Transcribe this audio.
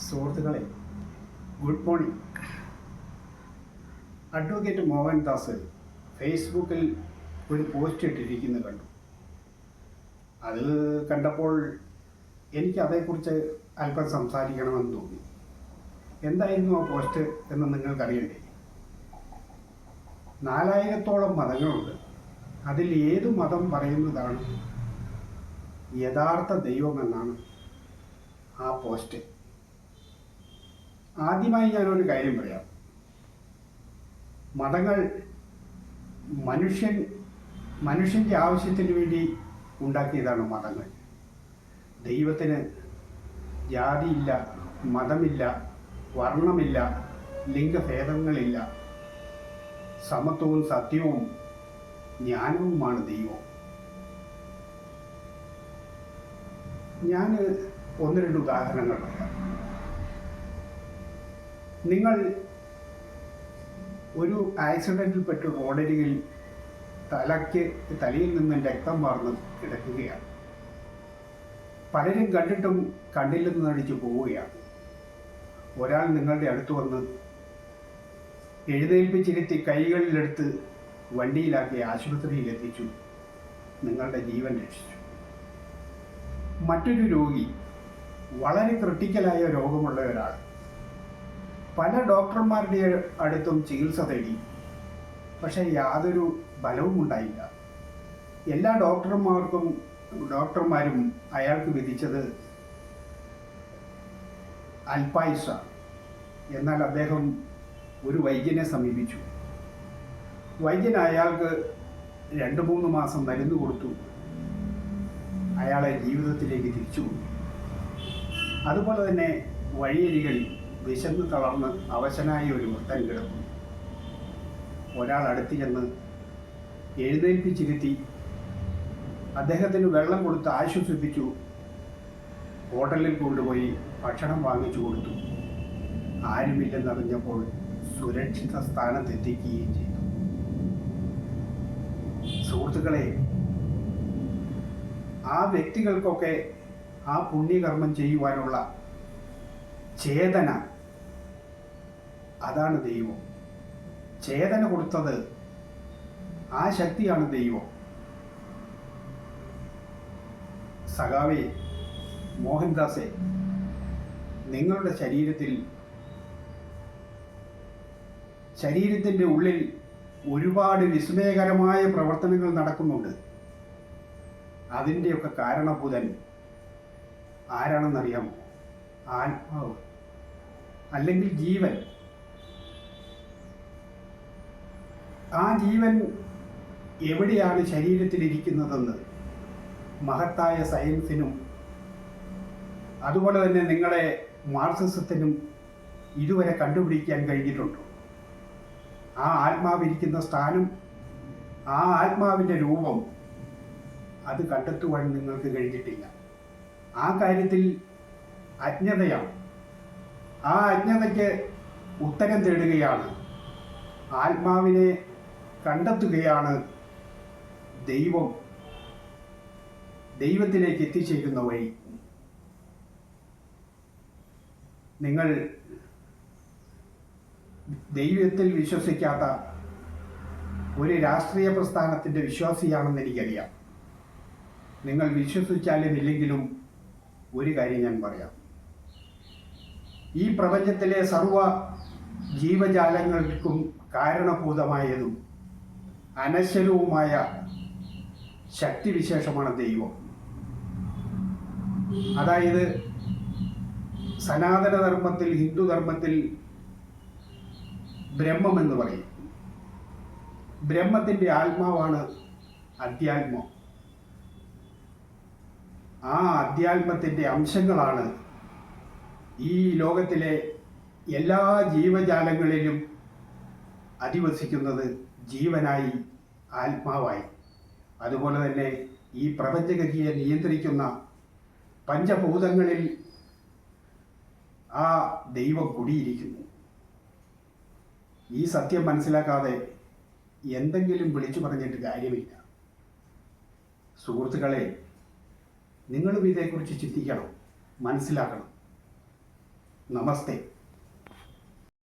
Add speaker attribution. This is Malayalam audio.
Speaker 1: സുഹൃത്തുക്കളെ ഗുഡ് മോർണിംഗ്. അഡ്വക്കേറ്റ് മോഹൻദാസ് ഫേസ്ബുക്കിൽ ഒരു പോസ്റ്റ് ഇട്ടിരിക്കുന്നത് കണ്ടു. അത് കണ്ടപ്പോൾ എനിക്ക് അതേക്കുറിച്ച് അല്പം സംസാരിക്കണമെന്ന് തോന്നി. എന്തായിരുന്നു ആ പോസ്റ്റ് എന്ന് നിങ്ങൾക്കറിയണ്ടേ? നാലായിരത്തോളം മതങ്ങളുണ്ട്. അതിൽ ഏത് മതം പറയുന്നതാണ് യഥാർത്ഥ ദൈവമെന്നാണ് ആ പോസ്റ്റ്. ആദ്യമായി ഞാനൊരു കാര്യം പറയാം. മതങ്ങൾ മനുഷ്യൻ മനുഷ്യന്റെ ആവശ്യത്തിന് വേണ്ടി ഉണ്ടാക്കിയതാണ് മതങ്ങൾ. ദൈവത്തിന് ജാതിയില്ല മതമില്ല വർണമില്ല ലിംഗഭേദങ്ങളില്ല. സമത്വവും സത്യവും ജ്ഞാനവുമാണ് ദൈവം. ഞാൻ ഒന്ന് രണ്ട് ഉദാഹരണങ്ങൾ പറയാം. നിങ്ങൾ ഒരു ആക്സിഡന്റിൽപ്പെട്ട് റോഡരികിൽ തലയ്ക്ക് തലയിൽ നിന്ന് രക്തം വാർന്ന് കിടക്കുകയാണ്. പലരും കണ്ടിട്ടും കണ്ടില്ലെന്ന് നടിച്ചു പോവുകയാണ്. ഒരാൾ നിങ്ങളുടെ അടുത്ത് വന്ന് എഴുന്നേൽപ്പിച്ചിരുത്തി കൈകളിലെടുത്ത് വണ്ടിയിലാക്കി ആശുപത്രിയിൽ എത്തിച്ചു. നിങ്ങളുടെ ജീവൻ രക്ഷിച്ചു. മറ്റൊരു രോഗി വളരെ ക്രിട്ടിക്കലായ രോഗമുള്ള ഒരാൾ. പല ഡോക്ടർമാരുടെ അടുത്തും ചികിത്സ തേടി. പക്ഷേ യാതൊരു ഫലവും ഉണ്ടായില്ല. എല്ലാ ഡോക്ടർമാർക്കും ഡോക്ടർമാരും അയാൾക്ക് വിധിച്ചത് അൽപായുസ. എന്നാൽ അദ്ദേഹം ഒരു വൈദ്യനെ സമീപിച്ചു. വൈദ്യൻ അയാൾക്ക് രണ്ട് മൂന്ന് മാസം മരുന്ന് കൊടുത്തു. അയാളെ ജീവിതത്തിലേക്ക് തിരിച്ചു അതുപോലെ തന്നെ വഴിയരികളിൽ വിശന്ന് തളർന്ന് അവശനായ ഒരു മുത്തൻ കിടക്കും ഒരാൾ അടുത്ത് ചെന്ന് എഴുന്നേൽപ്പിച്ചിരുത്തി. അദ്ദേഹത്തിന് വെള്ളം കൊടുത്ത് ആശ്വസിപ്പിച്ചു. ഹോട്ടലിൽ കൊണ്ടുപോയി ഭക്ഷണം വാങ്ങിച്ചു കൊടുത്തു. ആരുമില്ലെന്നറിഞ്ഞപ്പോൾ സുരക്ഷിത സ്ഥാനത്തെത്തിക്കുകയും ചെയ്തു. സുഹൃത്തുക്കളെ ആ വ്യക്തികൾക്കൊക്കെ ആ പുണ്യകർമ്മം ചെയ്യുവാനുള്ള ചേതന. അതാണ് ദൈവം. ചേതന കൊടുത്തത് ആ ശക്തിയാണ് ദൈവം. സഖാവേ മോഹൻദാസെ നിങ്ങളുടെ ശരീരത്തിൽ ശരീരത്തിന്റെ ഉള്ളിൽ ഒരുപാട് വിസ്മയകരമായ പ്രവർത്തനങ്ങൾ നടക്കുന്നുണ്ട്. അതിന്റെയൊക്കെ കാരണഭൂതൻ ആരാണെന്നറിയാമോ? ആത്മാവ്. അല്ലെങ്കിൽ ജീവൻ. ആ ജീവൻ എവിടെയാണ് ശരീരത്തിലിരിക്കുന്നതെന്ന് മഹത്തായ സയൻസിനും അതുപോലെ തന്നെ നിങ്ങളെ മാർക്സിസത്തിനും ഇതുവരെ കണ്ടുപിടിക്കാൻ കഴിഞ്ഞിട്ടുണ്ടോ. ആ ആത്മാവിരിക്കുന്ന സ്ഥാനം ആ ആത്മാവിന്റെ രൂപം അത് കണ്ടെത്തുവാൻ നിങ്ങൾക്ക് കഴിഞ്ഞിട്ടില്ല. ആ കാര്യത്തിൽ അജ്ഞതയാണ്. ആ അജ്ഞതയ്ക്ക് ഉത്തരം തേടുകയാണ്. ആത്മാവിനെ കണ്ടെത്തുകയാണ് ദൈവം. ദൈവത്തിലേക്ക് എത്തിച്ചേരുന്ന വഴി. നിങ്ങൾ ദൈവത്തിൽ വിശ്വസിക്കാത്ത ഒരു രാഷ്ട്രീയ പ്രസ്ഥാനത്തിന്റെ വിശ്വാസിയാണെന്ന് എനിക്കറിയാം. നിങ്ങൾ വിശ്വസിച്ചാലും ഇല്ലെങ്കിലും ഒരു കാര്യം ഞാൻ പറയാം. ഈ പ്രപഞ്ചത്തിലെ സർവ ജീവജാലങ്ങൾക്കും കാരണഭൂതമായതും അനശ്വരവുമായ ശക്തിവിശേഷമാണ് ദൈവം. അതായത് സനാതനധർമ്മത്തിൽ ഹിന്ദുധർമ്മത്തിൽ ബ്രഹ്മം എന്ന് പറയും. ബ്രഹ്മത്തിന്റെ ആത്മാവാണ് അധ്യാത്മം ആ അധ്യാത്മത്തിന്റെ അംശങ്ങളാണ് ഈ ലോകത്തിലെ എല്ലാ ജീവജാലങ്ങളിലും അധിവസിക്കുന്നത് ജീവനായി ആത്മാവായി. അതുപോലെ തന്നെ ഈ പ്രപഞ്ചഗതിയെ നിയന്ത്രിക്കുന്ന പഞ്ചഭൂതങ്ങളിൽ ആ ദൈവം കുടിയിരിക്കുന്നു. ഈ സത്യം മനസ്സിലാക്കാതെ എന്തെങ്കിലും വിളിച്ചു പറഞ്ഞിട്ട് കാര്യമില്ല. സുഹൃത്തുക്കളെ നിങ്ങളും ഇതേക്കുറിച്ച് ചിന്തിക്കണം മനസ്സിലാക്കണം. నమస్తే.